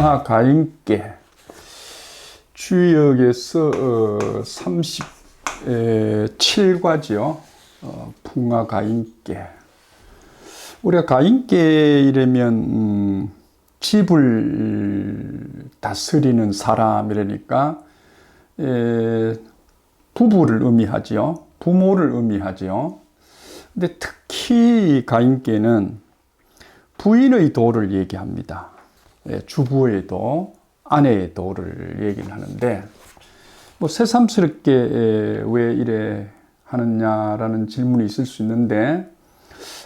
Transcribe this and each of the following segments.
풍화 가인께 주역에서 어, 37과지요. 어, 풍화 가인께 우리가 가인께 이러면 음, 집을 다스리는 사람이라니까 에, 부부를 의미하지요. 부모를 의미하지요. 근데 특히 가인께는 부인의 도를 얘기합니다. 예, 주부의 도, 아내의 도를 얘기를 하는데, 뭐 새삼스럽게 왜 이래 하느냐라는 질문이 있을 수 있는데,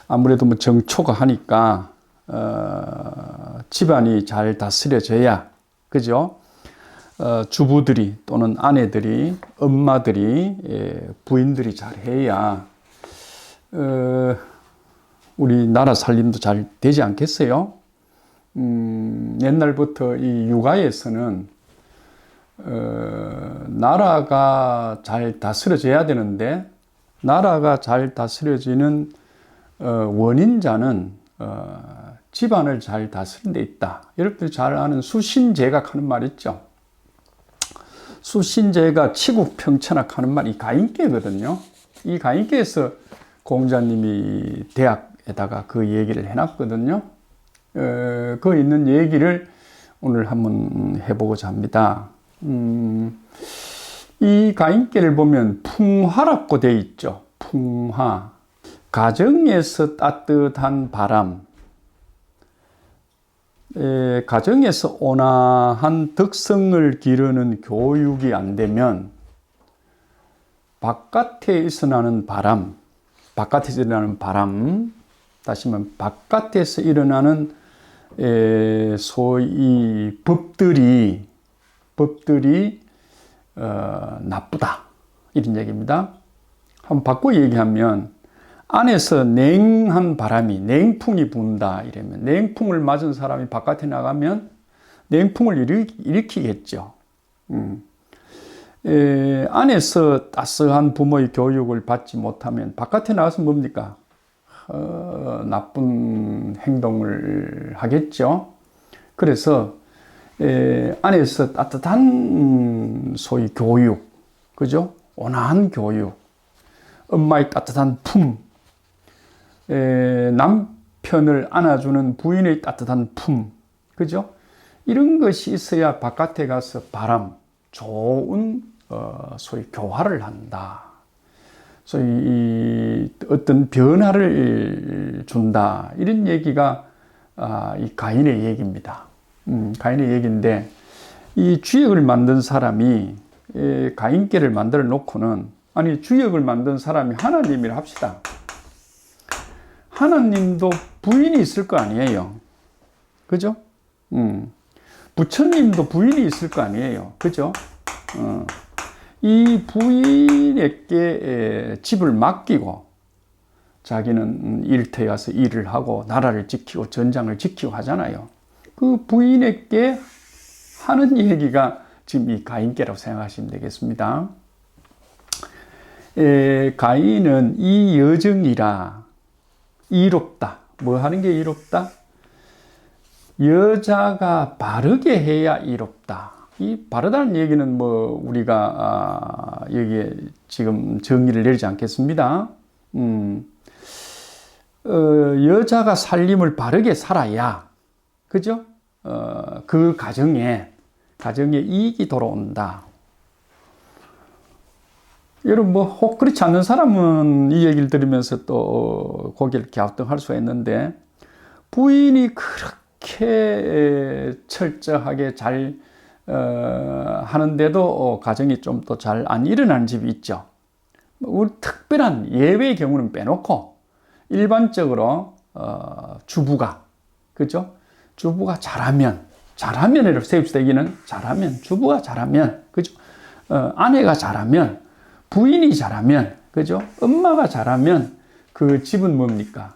아무래도 뭐 정초가 하니까, 어, 집안이 잘 다스려져야, 그죠? 어, 주부들이 또는 아내들이, 엄마들이, 예, 부인들이 잘 해야, 어, 우리 나라 살림도 잘 되지 않겠어요? 음, 옛날부터 이 육아에서는 어, 나라가 잘 다스려져야 되는데 나라가 잘 다스려지는 어, 원인자는 어, 집안을 잘 다스린 데 있다. 여러분들이 잘 아는 수신제각 하는 말 있죠. 수신제가 치국평천학 하는 말이 가인계거든요. 이 가인계에서 공자님이 대학에다가 그 얘기를 해놨거든요. 어, 그 있는 얘기를 오늘 한번 해보고자 합니다. 음, 이 가인계를 보면 풍화라고 돼 있죠. 풍화. 가정에서 따뜻한 바람, 에, 가정에서 온화한 덕성을 기르는 교육이 안 되면 바깥에서 나는 바람, 바깥에서 일어나는 바람, 다시 말하면 바깥에서 일어나는 에, 소위 법들이 법들이 어, 나쁘다 이런 얘기입니다. 한번 바꿔 얘기하면 안에서 냉한 바람이 냉풍이 분다 이러면 냉풍을 맞은 사람이 바깥에 나가면 냉풍을 일으키, 겠죠 음. 에, 안에서 따스한 부모의 교육을 받지 못하면 바깥에 나가서 뭡니까? 어, 나쁜 행동을 하겠죠. 그래서 에, 안에서 따뜻한 소위 교육, 그죠? 온화한 교육, 엄마의 따뜻한 품, 에, 남편을 안아주는 부인의 따뜻한 품, 그죠? 이런 것이 있어야 바깥에 가서 바람, 좋은 어, 소위 교화를 한다. 소위 어떤 변화를 준다. 이런 얘기가 아, 이 가인의 얘기입니다. 음, 가인의 얘기인데 이 주역을 만든 사람이 가인계를 만들어 놓고는 아니 주역을 만든 사람이 하나님이라 합시다. 하나님도 부인이 있을 거 아니에요. 그죠? 음. 부처님도 부인이 있을 거 아니에요. 그죠? 어. 이 부인에게 집을 맡기고 자기는 일터에 가서 일을 하고 나라를 지키고 전장을 지키고 하잖아요. 그 부인에게 하는 얘기가 지금 이 가인께라고 생각하시면 되겠습니다. 에, 가인은 이 여정이라 이롭다. 뭐 하는 게 이롭다? 여자가 바르게 해야 이롭다. 이 바르다는 얘기는 뭐 우리가 아, 여기에 지금 정의를 내리지 않겠습니다. 음, 어, 여자가 살림을 바르게 살아야 그죠? 어, 그 가정에 가정에 이익이 돌아온다. 여러분 뭐 혹 그렇지 않는 사람은 이 얘기를 들으면서 또 고개를 갸우뚱할 수가 있는데 부인이 그렇게 철저하게 잘 어, 하는데도 어, 가정이 좀 더 잘 안 일어나는 집이 있죠. 우리 특별한 예외의 경우는 빼놓고 일반적으로 어, 주부가 그죠? 주부가 잘하면 잘하면을 세웁시다 여기는 잘하면 주부가 잘하면 그죠? 어, 아내가 잘하면 부인이 잘하면 그죠? 엄마가 잘하면 그 집은 뭡니까?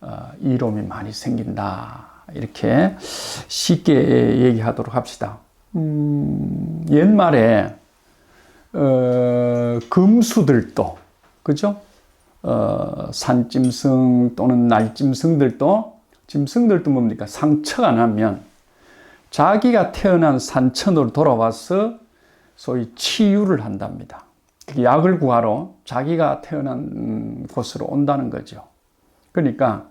어, 이로움이 많이 생긴다 이렇게 쉽게 얘기하도록 합시다. 음, 옛말에 어, 금수들도 그죠? 어, 산짐승 또는 날짐승들도 짐승들도 뭡니까? 상처가 나면 자기가 태어난 산천으로 돌아와서 소위 치유를 한답니다. 약을 구하러 자기가 태어난 곳으로 온다는 거죠. 그러니까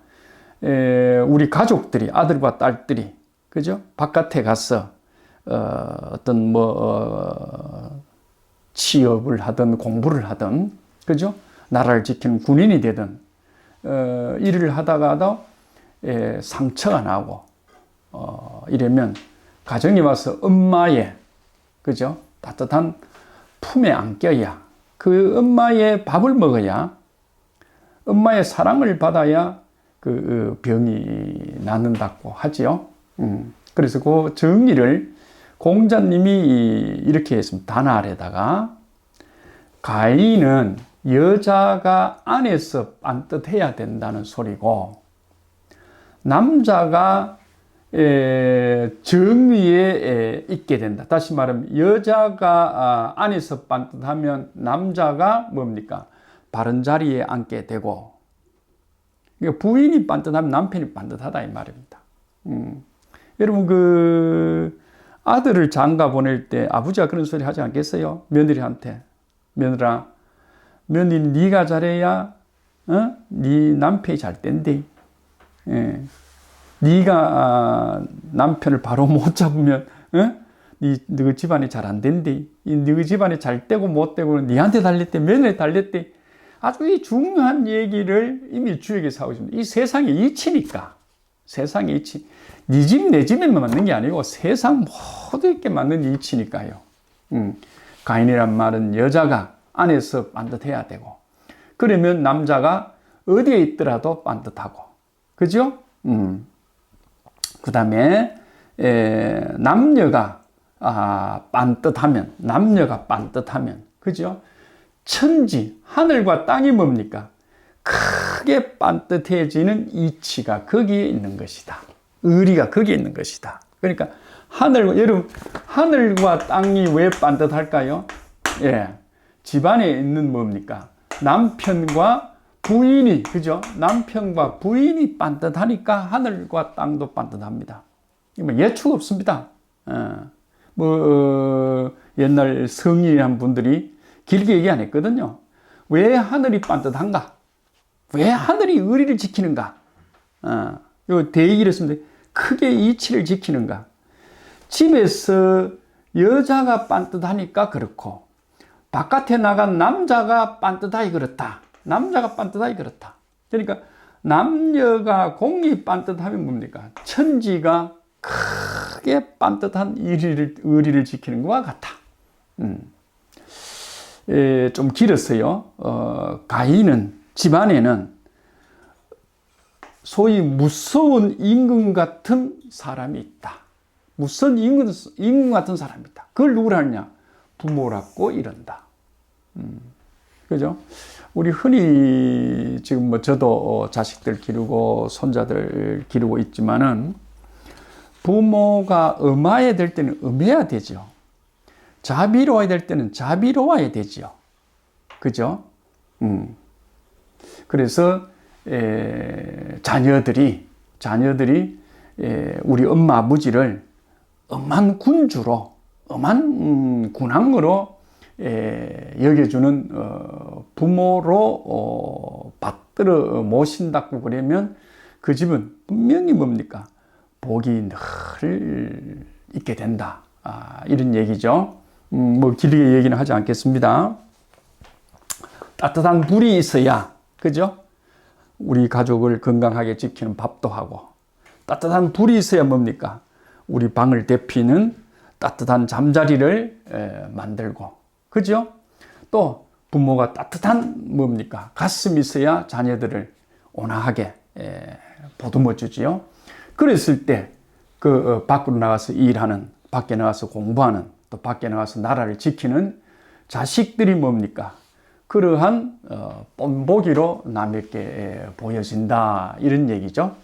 에, 우리 가족들이 아들과 딸들이 그죠? 바깥에 가서 어, 어떤 뭐 어, 취업을 하든 공부를 하든 그죠? 나라를 지키는 군인이 되든 어, 일을 하다가도 에, 상처가 나고 어, 이러면 가정에 와서 엄마의 그죠? 따뜻한 품에 안겨야 그 엄마의 밥을 먹어야 엄마의 사랑을 받아야 그 병이 낫는다고 하지요. 음, 그래서 그 정리를 공자님이 이렇게 했습니다. 단 아래다가 가인은 여자가 안에서 반듯해야 된다는 소리고 남자가 에, 정위에 에, 있게 된다. 다시 말하면 여자가 아, 안에서 반듯하면 남자가 뭡니까? 바른 자리에 앉게 되고 부인이 반듯하면 남편이 반듯하다 이 말입니다. 음. 여러분 그 아들을 장가 보낼 때 아버지가 그런 소리 하지 않겠어요? 며느리한테 며느라 며느리 네가 잘해야 어? 네 남편이 잘 된대. 예. 네가 아, 남편을 바로 못 잡으면 어? 네, 너 집안이 잘 안 된대. 너 집안이 잘 되고 못 되고는 네한테 달렸대. 며느리 달렸대. 아주 이 중요한 얘기를 이미 주에게 사고 있습니다. 이 세상의 이치니까. 세상의 이치. 네 집, 내 집에만 맞는 게 아니고 세상 모두에게 맞는 이치니까요. 음, 가인이란 말은 여자가 안에서 반듯해야 되고, 그러면 남자가 어디에 있더라도 반듯하고, 그죠? 음. 그 다음에, 남녀가, 아, 반듯하면, 남녀가 반듯하면, 그죠? 천지, 하늘과 땅이 뭡니까? 크 게 반듯해지는 이치가 거기에 있는 것이다. 의리가 거기에 있는 것이다. 그러니까 하늘, 여러분, 하늘과 땅이 왜 반듯할까요? 예. 집안에 있는 뭡니까? 남편과 부인이, 그죠? 남편과 부인이 반듯하니까 하늘과 땅도 반듯합니다. 뭐 예측 없습니다. 어. 뭐, 어, 옛날 성인한 분들이 길게 얘기 안 했거든요. 왜 하늘이 반듯한가? 왜 하늘이 의리를 지키는가? 어, 요 대얘기를 했습니다. 크게 이치를 지키는가? 집에서 여자가 반듯하니까 그렇고, 바깥에 나간 남자가 반듯하기 그렇다. 남자가 반듯하기 그렇다. 그러니까, 남녀가 공이 반듯하면 뭡니까? 천지가 크게 반듯한 의리를, 의리를 지키는 것과 같아. 음. 에, 좀 길었어요. 어, 가인은, 집안에는 소위 무서운 임금 같은 사람이 있다. 무서운 임금, 임금 같은 사람이 있다. 그걸 누구라느냐? 부모라고 이른다. 음, 그죠? 우리 흔히 지금 뭐 저도 자식들 기르고 손자들 기르고 있지만은 부모가 엄해야 될 때는 엄해야 되죠. 자비로워야 될 때는 자비로워야 되지요. 그죠? 음. 그래서 에, 자녀들이 자녀들이 에, 우리 엄마 아버지를 엄한 군주로 엄한 음, 군왕으로 에, 여겨주는 어, 부모로 어, 받들어 모신다고 그러면 그 집은 분명히 뭡니까 복이 늘 있게 된다 아, 이런 얘기죠. 음, 뭐 길게 얘기는 하지 않겠습니다. 따뜻한 불이 있어야 그죠? 우리 가족을 건강하게 지키는 밥도 하고 따뜻한 불이 있어야 뭡니까? 우리 방을 데피는 따뜻한 잠자리를 에, 만들고 그죠? 또 부모가 따뜻한 뭡니까? 가슴이 있어야 자녀들을 온화하게 에, 보듬어 주지요. 그랬을 때그 어, 밖으로 나가서 일하는 밖에 나가서 공부하는 또 밖에 나가서 나라를 지키는 자식들이 뭡니까? 그러한 어, 본보기로 남에게 보여진다 이런 얘기죠.